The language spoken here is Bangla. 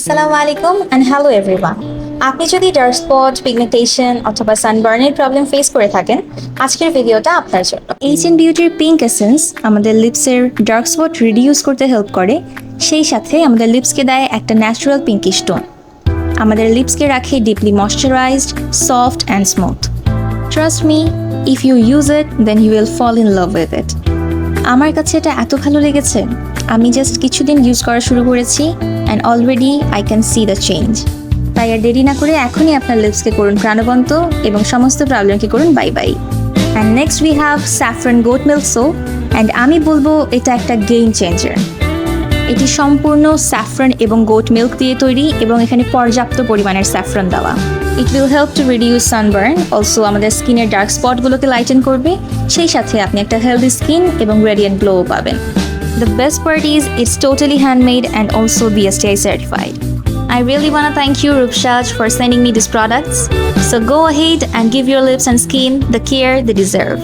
আসসালামু আলাইকুম অ্যান্ড হ্যালো এভরিওয়ান আপনি যদি ডার্ক স্পট পিগমেন্টেশন অথবা সানবার্নের প্রবলেম ফেস করে থাকেন, আজকের ভিডিওটা আপনার জন্য। এইচ এন বিউটির পিঙ্ক এসেন্স আমাদের লিপসের ডার্ক স্পট রিডিউস করতে হেল্প করে। সেই সাথে আমাদের লিপসকে দেয় একটা ন্যাচারাল পিঙ্কিশ টোন আমাদের লিপসকে রাখে deeply moisturised soft and smooth trust me if you use it then you will fall in love with it আমার কাছে এটা এত ভালো লেগেছে। আমি জাস্ট কিছুদিন ইউজ করা শুরু করেছি and already I can see the change তাই আর দেরি না করে এখনই আপনার লিপসকে করুন প্রাণবন্ত এবং সমস্ত প্রবলেমকে করুন bye bye and next we have saffron goat milk so and আমি বলব এটা একটা গেম চেঞ্জার এটি সম্পূর্ণ স্যাফরন এবং গোট মিল্ক দিয়ে তৈরি এবং এখানে পর্যাপ্ত পরিমাণের স্যাফরন দেওয়া it will help to reduce sunburn also আমাদের স্কিনের ডার্ক স্পটগুলোকে লাইটেন করবে সেই সাথে আপনি একটা হেলদি স্কিন এবং রেডিয়েন্ট গ্লোও পাবেন the best part is it's totally handmade and also BSTI certified I really want to thank you, Rupshaj, for sending me these products. So go ahead and give your lips and skin the care they deserve.